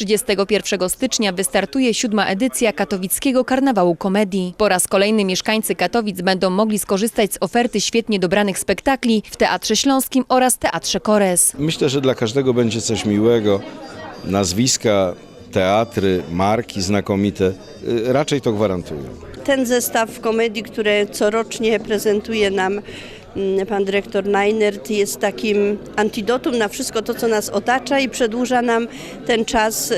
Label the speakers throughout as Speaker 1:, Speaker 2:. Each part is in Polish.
Speaker 1: 31 stycznia wystartuje siódma edycja katowickiego karnawału komedii. Po raz kolejny mieszkańcy Katowic będą mogli skorzystać z oferty świetnie dobranych spektakli w Teatrze Śląskim oraz Teatrze Kores.
Speaker 2: Myślę, że dla każdego będzie coś miłego. Nazwiska, teatry, marki znakomite. Y, Raczej to gwarantuję.
Speaker 3: ten zestaw komedii, które corocznie prezentuje nam pan dyrektor Neinert jest takim antidotum na wszystko to, co nas otacza i przedłuża nam ten czas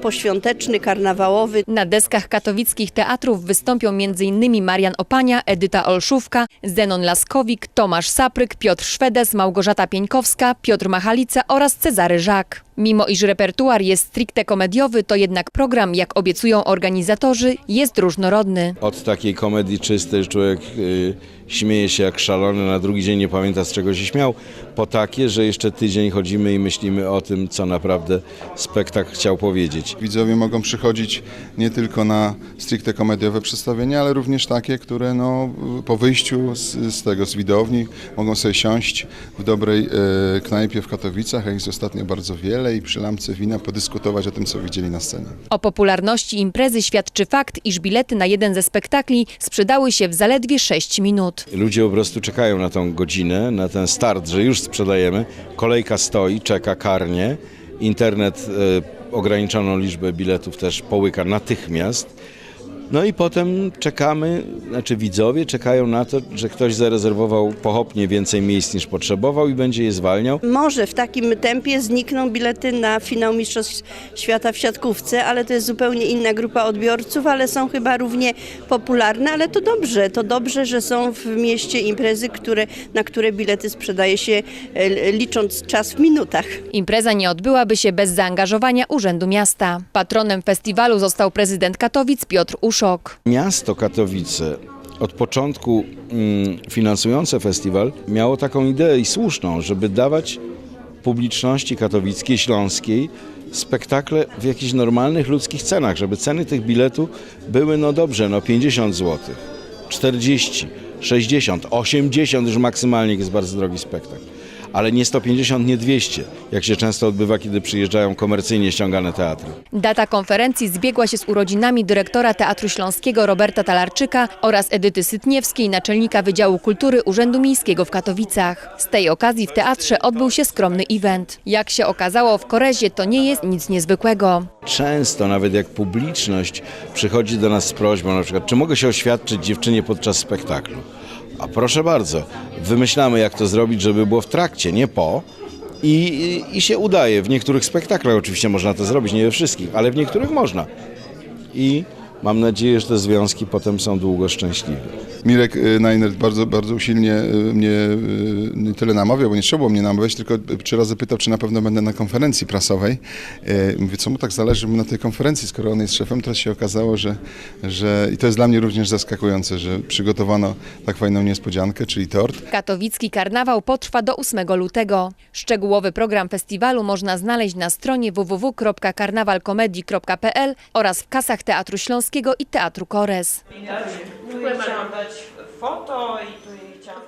Speaker 3: poświąteczny, karnawałowy.
Speaker 1: Na deskach katowickich teatrów wystąpią m.in. Marian Opania, Edyta Olszówka, Zenon Laskowik, Tomasz Sapryk, Piotr Szwedes, Małgorzata Pieńkowska, Piotr Machalica oraz Cezary Żak. Mimo iż repertuar jest stricte komediowy, to jednak program, jak obiecują organizatorzy, jest różnorodny.
Speaker 2: Od takiej komedii czystej, że człowiek y, śmieje się jak szalony, na drugi dzień nie pamięta z czego się śmiał, po takie, że jeszcze tydzień chodzimy i myślimy o tym, co naprawdę spektakl chciał powiedzieć.
Speaker 4: Widzowie mogą przychodzić nie tylko na stricte komediowe przedstawienia, ale również takie, które no, po wyjściu z, z tego, z widowni mogą sobie siąść w dobrej e, knajpie w Katowicach, a jest ostatnio bardzo wiele i przy lampce wina podyskutować o tym, co widzieli na scenie.
Speaker 1: O popularności imprezy świadczy fakt, iż bilety na jeden ze spektakli sprzedały się w zaledwie 6 minut.
Speaker 2: Ludzie po prostu czekają na tą godzinę, na ten start, że już sprzedajemy. Kolejka stoi, czeka karnie. Internet e, ograniczoną liczbę biletów też połyka natychmiast. No i potem czekamy, znaczy widzowie czekają na to, że ktoś zarezerwował pochopnie więcej miejsc niż potrzebował i będzie je zwalniał.
Speaker 3: Może w takim tempie znikną bilety na finał Mistrzostw Świata w siatkówce, ale to jest zupełnie inna grupa odbiorców, ale są chyba równie popularne, ale to dobrze, to dobrze, że są w mieście imprezy, które, na które bilety sprzedaje się e, licząc czas w minutach.
Speaker 1: Impreza nie odbyłaby się bez zaangażowania Urzędu Miasta. Patronem festiwalu został prezydent Katowic Piotr Uszok.
Speaker 2: Miasto Katowice od początku mm, finansujące festiwal miało taką ideę i słuszną, żeby dawać publiczności katowickiej, śląskiej spektakle w jakichś normalnych ludzkich cenach, żeby ceny tych biletów były no dobrze, no 50 zł, 40, 60, 80 już maksymalnie jest bardzo drogi spektakl. Ale nie 150, nie 200, jak się często odbywa, kiedy przyjeżdżają komercyjnie ściągane teatry.
Speaker 1: Data konferencji zbiegła się z urodzinami dyrektora Teatru Śląskiego Roberta Talarczyka oraz Edyty Sytniewskiej, naczelnika Wydziału Kultury Urzędu Miejskiego w Katowicach. Z tej okazji w teatrze odbył się skromny event. Jak się okazało w Korezie to nie jest nic niezwykłego.
Speaker 2: Często, nawet jak publiczność przychodzi do nas z prośbą, na przykład, czy mogę się oświadczyć dziewczynie podczas spektaklu? A proszę bardzo, wymyślamy jak to zrobić, żeby było w trakcie, nie po. I, i, się udaje. W niektórych spektaklach oczywiście można to zrobić, nie we wszystkich, ale w niektórych można. I mam nadzieję, że te związki potem są długo szczęśliwe.
Speaker 4: Mirek y, Najnert bardzo, bardzo usilnie y, mnie y, nie tyle namawiał, bo nie trzeba było mnie namawiać, tylko trzy razy pytał, czy na pewno będę na konferencji prasowej. Mówię, co mu tak zależy, na tej konferencji, skoro on jest szefem, teraz się okazało, że, że i to jest dla mnie również zaskakujące, że przygotowano tak fajną niespodziankę, czyli tort.
Speaker 1: Katowicki karnawał potrwa do 8 lutego. Szczegółowy program festiwalu można znaleźć na stronie www.karnawalkomedii.pl oraz w kasach Teatru Śląskiego i Teatru Kores.
Speaker 5: Tu chciałam foto i tu jej chciałam...